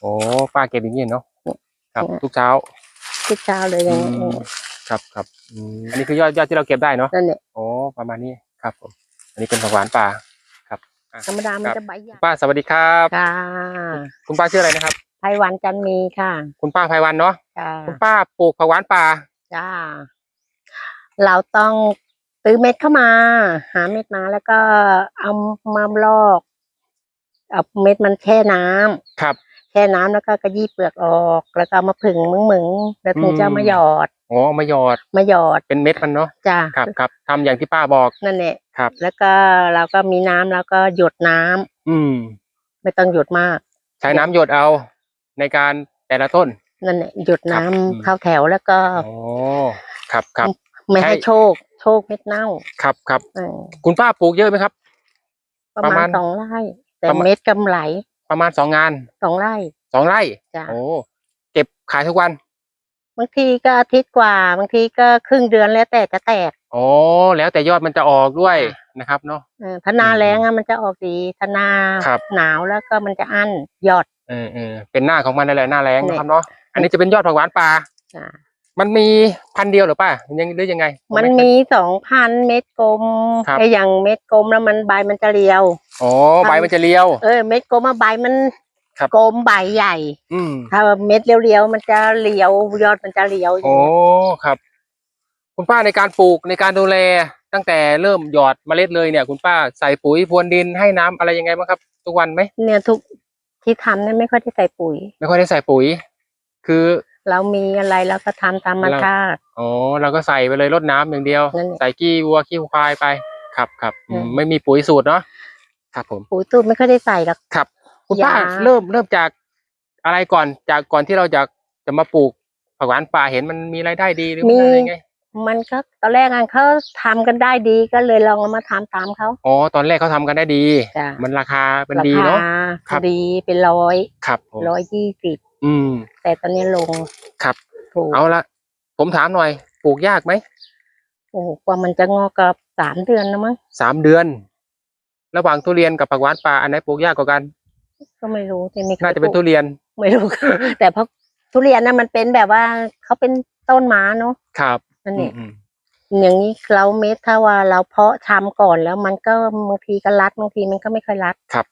โอ้ป้าเก็บอย่างนี้เนาะครับ ทุกเช้า ทุกเช้าเลยอย่างอืเงี้ยมครับครับอืมอันนี้คือยอดยอดที่เราเก็บได้เนาะนั่นเนี่ยโอ้ประมาณนี้ครับผมอันนี้เป็นผักหวานป่าธรรมดามันครับจะใบใหญ่ป้าสวัสดีครับค่ะคุณป้าชื่ออะไรนะครับไพวันจันมีค่ะ คุณป้าไพวันเนาะจ้าคุณป้าปลูกผักหวานป่าจ้าเราต้องซื้อเม็ดเข้ามา หาเม็ดมาแล้วก็เอามาลอกเอาเม็ดมันแช่น้ำครับ แช่น้ำแล้วก็กระยี่เปลือกออก แล้วก็เอามาผึ่งมึงๆแล้วถึงจะเอามาหยอดโอ้มาหยอดมาหยอดเป็นเม็ดมันเนาะจ้าครับครับทำอย่างที่ป้าบอกนั่นแหละครับ แล้วก็เราก็มีน้ำแล้วก็หยดน้ำอืม ไม่ต้องหยดมาก ใช้น้ำหยดเอาในการแต่ละต้นนั่นแหละหยดน้ำครับอืมเข้าแถวแล้วก็โอ้ครับครับไม่ให้ใช่โชค โชคเม็ดเน่าครับครับเออคุณป้าปลูกเยอะไหมครับ ประประมามาณณสองไร่แต่ประมาณเม็ดกำไร ประมาณสองงานสองไร่ สองไร่จ้ะ โอ้เก็บขายทุกวันบางทีก็อาทิตย์กว่า บางทีก็ครึ่งเดือนแล้วแต่จะแตก โอ้แล้วแต่ยอดมันจะออกด้วยค่ะ นะครับเนาะ เออถ้าหนาอืมแรงอะมันจะออกดีถ้าหนาครับ หนาวแล้วก็มันจะอั้นหยอด เออเออเป็นหน้าของมันนั่นแหละหน้าแรงเนี่ยนะครับเนาะอันนี้จะเป็นยอดผักหวานป่าจ้ะ มันมีพันธุ์เดียวหรือป่ะยังหรือยังไง มันมีสองพันเม็ดกลมครับ ไอ้อย่างเม็ดกลมแล้วมันใบมันจะเรียว อ๋อใบมันจะเลี้ยว เออเม็ดกลมอะใบมันครับ กลมใบใหญ่ อืมถ้าเม็ดเรียวๆมันจะเรียวยอดมันจะเรียวอย่างโอ้เงี้ยครับ คุณป้าในการปลูกในการดูแลตั้งแต่เริ่มหยอดเมล็ดเลยเนี่ย คุณป้าใส่ปุ๋ยพรวนดินให้น้ำอะไรยังไงบ้างครับ ทุกวันไหมเนี่ยทุกที่ทำเนี่ยไม่ค่อยได้ใส่ปุ๋ย ไม่ค่อยได้ใส่ปุ๋ย คือเรามีอะไรเราก็ทำตามธรรมชาติ อ๋อเราก็ใส่ไปเลยรดน้ำอย่างเดียว นั่นแหละใส่ขี้วัวขี้ควายไป ครับครับอืมอืม ไม่มีปุ๋ยสูตรเนาะ ครับผมปุ๋ยตูดไม่ค่อยได้ใส่หรอกครับ คุณป้ายาเริ่มเริ่มจากอะไรก่อนจากก่อนที่เราจะจะมาปลูกผักหวานป่าเห็นมันมีรายได้ดีหรือมันอะไรไงมันก็ตอนแรกอันเขาทำกันได้ดีก็เลยลองเอามาทำตามเขาอ๋อตอนแรกเขาทำกันได้ดีจ้ะมันราคาเป็นราดีเนาะคาครับดีเป็นร้อยครับผมร้อยยี่สิบอืม แต่ตอนนี้ลงครับถูกเอาละผมถามหน่อย ปลูกยากไหมโอ้โหกว่ามันจะงอกกับสามเดือนนะมั้งสามเดือน ระหว่างทุเรียนกับผักหวานป่าอันไหนปลูกยากกว่ากัน ก็ไม่รู้ที่ไม่คยน่าจะเป็นปทุลูกเรียนไม่รู้ แต่เพราะทุเรียนน่ะมันเป็นแบบว่าเขาเป็นต้นไม้เนาะครับนั่นเนี่ยอืมอย่างนี้เราเม็ดถ้าว่าเราเพาะชำก่อนแล้วมันก็บางทีก็รัดบางทีมันก็ไม่ค่อยรัดๆครับ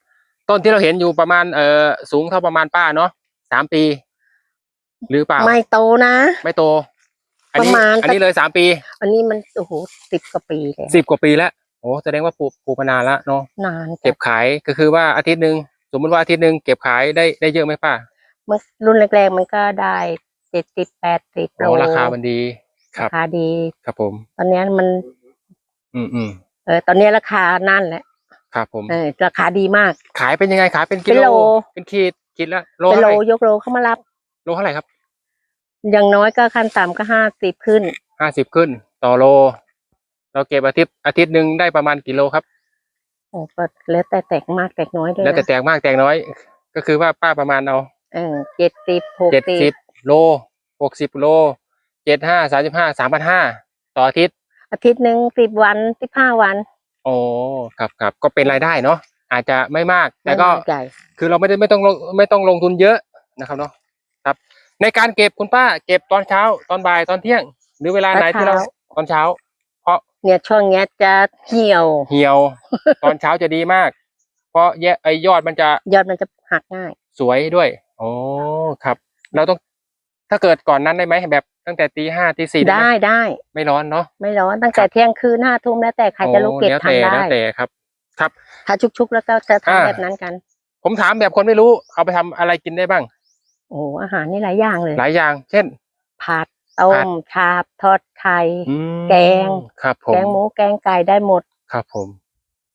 ต้นที่เราเห็นอยู่ประมาณเอ่อสูงเท่าประมาณป้าเนาะสามปี หรือเปล่า ไม่โตนะ ไม่โต อันนี้ประมาณอันนี้เลยสามปี อันนี้มันโอ้โหสิบกว่าปีเลยสิบกว่าปีแล้ว โอ้แสดงว่าปลูกปลูกมานานแล้วเนาะนานจ้ะเก็บขายก็คือว่าอาทิตย์หนึ่งสมมติว่าอาทิตย์หนึ่งเก็บขายได้ได้เยอะไหมป้าเมื่อรุ่นแรกๆมันก็ได้เจ็ดสิบแปดสิบโลโอ้ราคามันดีครัราบคาดีครับผม ตอนนี้มัน อืมอืมเออตอนนี้ราคานั่นแหละครับผมเออราคาดีมาก ขายเป็นยังไงขายเป็นกิเป็นโลโล เป็นขีดขีดละโลเป็นเท่าโลไหร่ยกโลเข้ามารับ โลเท่าไหร่ครับ อย่างน้อยก็ขั้นต่ำก็ห้าสิบขึ้นห้าสิบขึ้น ต่อโล เราเก็บอาทิตย์อาทิตย์หนึ่งได้ประมาณกี่โลครับโอ้ก็แล้วแต่แตกมากแตกน้อยด้วยแล้วแต่นะแตกมากแตกน้อย ก็คือว่าป้าประมาณเอาเออเจ็ดสิบหกเจ็ดสิสิบบโลหกสิบโลเจ็ดห้าสามสิบห้าสามพันห้าต่ออาทิตย์ อาทิตย์หนึ่งสิบวันสิบห้าวันโอ้ครับครับก็เป็นรายได้เนาะอาจจะไม่มากแต่ก็ไม่น่าใจคือเราไม่ได้ไม่ต้องลงไม่ต้องลงทุนเยอะนะครับเนาะครับ ในการเก็บคุณป้าเก็บตอนเช้าตอนบ่ายตอนเที่ยง หรือเวลาไหนที่เราตอนเช้า เนี่ยช่วงเนี้ยจะเหี่ยว เหี่ยว ตอนเช้าจะดีมาก เพราะแยไอยอดมันจะยอดมันจะหักง่าย สวยด้วยโอ้ครับ เราต้องถ้าเกิดก่อนนั้นได้ไหมแบบตั้งแต่ตีห้าตีสี่ได้ได้ ไม่ร้อนเนาะไม่ร้อนตั้งแต่เที่ยงคืนห้าทุ่มแล้วแต่ใครจะลุกเก็บโอ้ทำแล้วแต่ได้แล้วแต่ครับ ครับ ถ้าชุกๆแล้วก็จะอ่าทำแบบนั้นกัน ผมถามแบบคนไม่รู้เอาไปทำอะไรกินได้บ้าง โอ้อาหารนี่หลายอย่างเลย หลายอย่าง เช่นผัด ต้ผัดมชาบทอดไข่อืมแกงครับผมแกงหมูแกงไก่ได้หมด ครับผม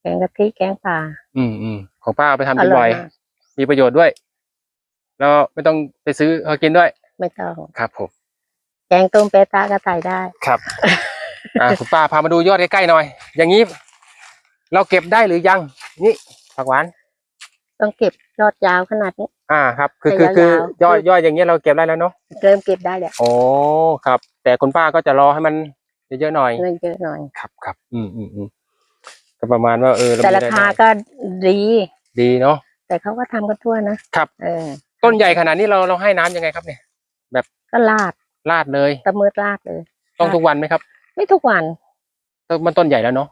แกงกะทิแกงปลาอืมอืมของป้าเอาไปทำอกินร่บ่ออยยมากมีประโยชน์ด้วย แล้วไม่ต้องไปซื้อเขากินด้วย ไม่ต้องครับผม แกงต้มเปตาก็ใส่ได้ครับอ่าคุณป้าพามาดูยอดใกล้ๆหน่อย อย่างนี้ เราเก็บได้หรือยัง นี่ผักหวาน ต้องเก็บ ยอดยาวขนาดนี้ อ่าครับ คือแต่คือคือยาวๆยอดยอดอย่างเงี้ยเราเก็บได้แล้วเนาะเริ่มเก็บได้แหละโอ้ครับ แต่คุณป้าก็จะรอให้มันเยอะๆหน่อยเงินเยอะหน่อยครับครับอืมอืมอืมก็ประมาณว่าเออเแต่ราคาก็ดี ดีเนาะแต่เขาก็ทำกันทั่วนะครับ เออ ต้นใหญ่ขนาดนี้เราเราให้น้ำยังไงครับเนี่ยก็ลาดลาดเลยตะเมิดลาดเลย ต้องทุกวันไหมครับ ไม่ทุกวันต้นมันต้นใหญ่แล้วเนาะ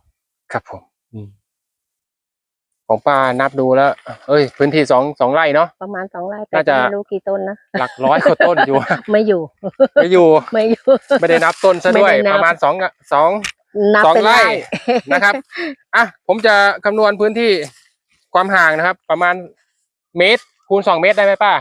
ครับผม อืม ของป้านับดูแล้ว เอ้ย พื้นที่สองสองไร่เนาะ ประมาณสองไร่แต่น่าจะ ไม่รู้กี่ต้นนะ หลักร้อยกว่าต้นอยู่ ไม่อยู่ ไม่อยู่ ไม่อยู่ ไม่ได้นับต้นซะด้วย ไม่ได้นับ ประมาณสองอะสอง นับสองเป็นไร่ไร่ นะครับ อะ ผมจะคำนวณพื้นที่ความห่างนะครับ ประมาณเมตรคูณสองเมตรได้ไหมป้า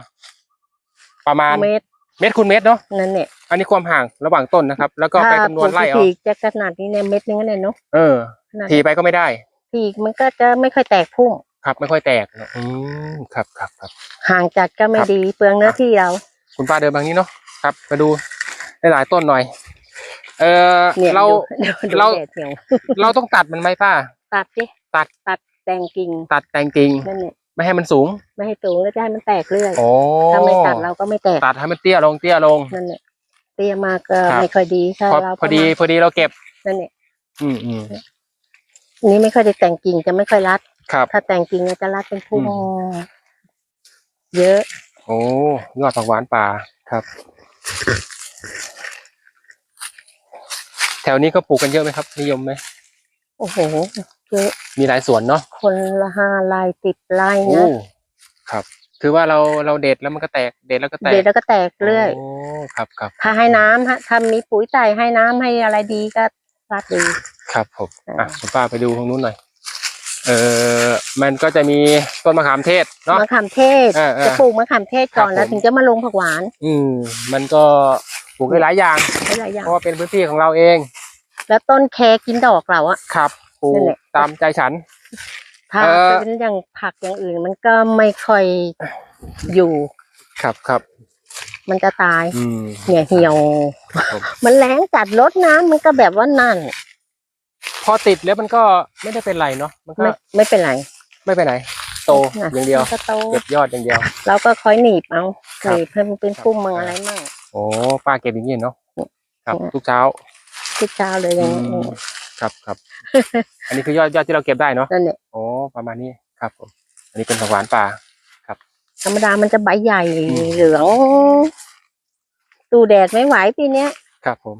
ประมาณเมตรเมตรคูณเมตรเนาะ นั่นเนี่ยอันนี้ความห่างระหว่างต้นนะครับ แล้วก็ไปคำนวณไล่ถ้าเอา ปลูกจะขนาดนี้เนี่ยเม็ดนึงก็เนี่ยเนาะเออขนาดทีไปก็ไม่ได้ ทีมันก็จะไม่ค่อยแตกพุ่มครับ ไม่ค่อยแตกเนอะอืมครับครับครับ ห่างจัดก็ไม่ครับ ดีเปลืองเนื้อที่เรา คุณป้าเดินบางนี้เนาะครับ มาดูหลายๆต้นหน่อย เออเนี่ยเรา ดูดูเรา แดดเหี่ยวเราต้องตัดมันไหมป้า ตัดสิตัด ตัดแต่งกิ่งตัดแต่งจริงนั่นเนี่ยไม่ให้มันสูงไม่ให้สูงแล้วจะให้มันแตกเรื่อยโอ้ถ้าไม่ตัดเราก็ไม่แตกตัดให้มันเตี้ยลงเตี้ยลง นั่นเนี่ยเตี้ยมากก็ครับ ไม่ค่อยดีถ้าพอเราพอดีพอดีเราเก็บ นั่นเนี่ยอืมอืม นี่ไม่ค่อยได้แต่งกิ่งจะไม่ค่อยรัด ครับ ถ้าแต่งกิ่งจะรัดเป็นพุ่มอื เยอะ โอ้ยอดผักหวานป่าครับ แถวนี้ก็ปลูกกันเยอะไหมครับ นิยมไหมโอ้โห เยอะ มีหลายสวนเนาะคนละห้าไร่ติดไร่โอ้นะครับ คือว่าเราเราเด็ดแล้วมันก็แตกเด็ดแล้วก็แตกเดี๋ยวแล้วก็แตกเรื่อย โอ้ครับครับถ้าให้น้ำฮะถ้ามีปุ๋ยใส่ให้น้ำให้อะไรดีก็รัดดี ครับผมอ่าอะคุณป้าไปดูตรงนู้นหน่อยเออมันก็จะมีต้นมะขามเทศเนาะมะขามเทศเออเออจะปลูกมะขามเทศก่อนครับแล้วผมถึงจะมาลงผักหวาน อืมมันก็ปลูกได้หลายอย่างได้หลายอย่างเพราะว่าเป็นพื้นที่ของเราเอง แล้วต้นแคกินดอกเราอะครับปลูนั่นกแหละตามใจฉันถ้าเอ่อเป็นอย่างผักอย่างอื่น มันก็ไม่ค่อยอยู่ครับครับมันจะตายอืมเนี่ยเหี่ยวครับผมมันแรงจัดลดน้ำมันก็แบบว่านั่นพ อติดแล้วมันก็ไม่ได้เป็นไรเนาะมันก็ไม่ไม่เป็นไรไม่ไปไหน โตนะอย่างเดียวมันก็โต เก็บยอดอย่างเดียว เราก็คอยหนีบเอาครัหบนีบให้มันเป็นครับพุ่มมังอะไรมั่ง โอ้ป้าเก็บอย่างนี้เนาะครับเนี่ย ทุกเช้าทุกเช้าเลยอย่างนี้อืมครับครับ อันนี้คือยอดยอดที่เราเก็บได้เนาะนั่นเนี่ยโอ้ประมาณนี้ครับผมอันนี้เป็นผักหวานป่า ธรรมดามันจะใบใหญ่อืม เหลืองดูแดดไม่ไหวปีเนี้ย ครับผม